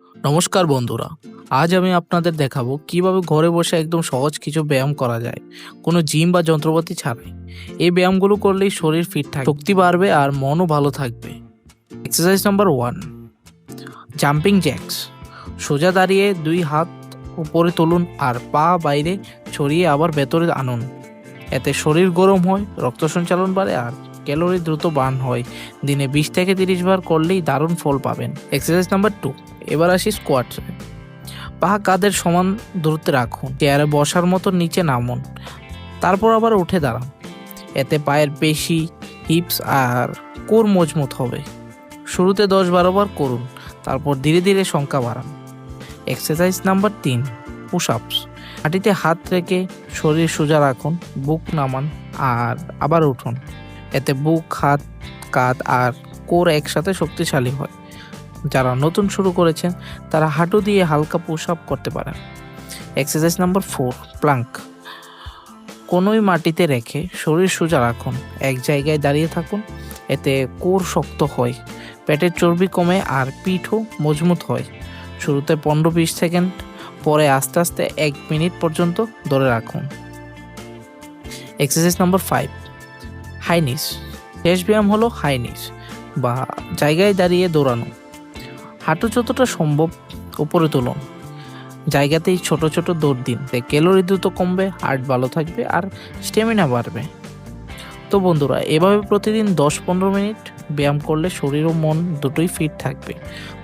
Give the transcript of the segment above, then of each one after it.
নমস্কার বন্ধুরা, আজ আমি আপনাদের দেখাবো কীভাবে ঘরে বসে একদম সহজ কিছু ব্যায়াম করা যায়। কোনো জিম বা যন্ত্রপাতি ছাড়াই। এই ব্যায়ামগুলো করলেই শরীর ফিট থাকবে শক্তি বাড়বে আর মনও ভালো থাকবে। Exercise number one jumping jacks সোজা দাঁড়িয়ে দুই হাত উপরে তুলুন আর পা বাইরে ছড়িয়ে আবার ভেতরে আনুন। এতে শরীর গরম হয়, রক্ত সঞ্চালন বাড়ে আর ক্যালোরি দ্রুত বার্ন হয়। দিনে বিশ থেকে তিরিশ বার করলেই দারুণ ফল পাবেন। এক্সারসাইজ নাম্বার টু এবার আসি স্কোয়াট পা কাদের সমান দূরত্বে রাখুন চেয়ারে বসার মতো নিচে নামুন, তারপর আবার উঠে দাঁড়ান। এতে পায়ের পেশি হিপস আর কোর মজবুত হবে। শুরুতে দশ বারো বার করুন, তারপর ধীরে ধীরে সংখ্যা বাড়ান। এক্সারসাইজ নাম্বার তিন পুশ আপস মাটিতে হাত রেখে শরীর সোজা রাখুন, বুক নামান আর আবার উঠুন। এতে বুক, হাত, কাঁধ আর কোর একসাথে শক্তিশালী হয়। যারা নতুন শুরু করেছেন, তারা হাঁটু দিয়ে হালকা পুশ আপ করতে পারেন। এক্সারসাইজ নাম্বার ফোর প্লাঙ্ক কোনোই মাটিতে রেখে শরীর সোজা রাখুন। এক জায়গায় দাঁড়িয়ে থাকুন। এতে কোর শক্ত হয়, পেটের চর্বি কমে আর পিঠও মজবুত হয়। শুরুতে পনেরো বিশ সেকেন্ড, পরে আস্তে আস্তে এক মিনিট পর্যন্ত ধরে রাখুন। এক্সারসাইজ নাম্বার ফাইভ হাইনিস শেষ ব্যায়াম হলো হাইনিস বা জায়গায় দাঁড়িয়ে দৌড়ানো। হাঁটু যতটা সম্ভব উপরে তুলুন। জায়গাতেই ছোট ছোট দৌড় দিন। ক্যালোরি দ্রুত কমবে, হার্ট ভালো থাকবে আর স্টেমিনা বাড়বে। তো বন্ধুরা, এভাবে প্রতিদিন দশ পনেরো মিনিট ব্যায়াম করলে শরীর ও মন দুটোই ফিট থাকবে।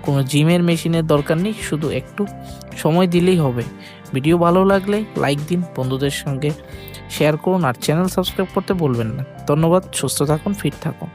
কোনো জিমের মেশিনের দরকার নেই, শুধু একটু সময় দিলেই হবে। ভিডিও ভালো লাগলে লাইক দিন বন্ধুদের সঙ্গে। শেয়ার করুন আর চ্যানেল সাবস্ক্রাইব করতে ভুলবেন না। ধন্যবাদ সুস্থ থাকুন ফিট থাকুন।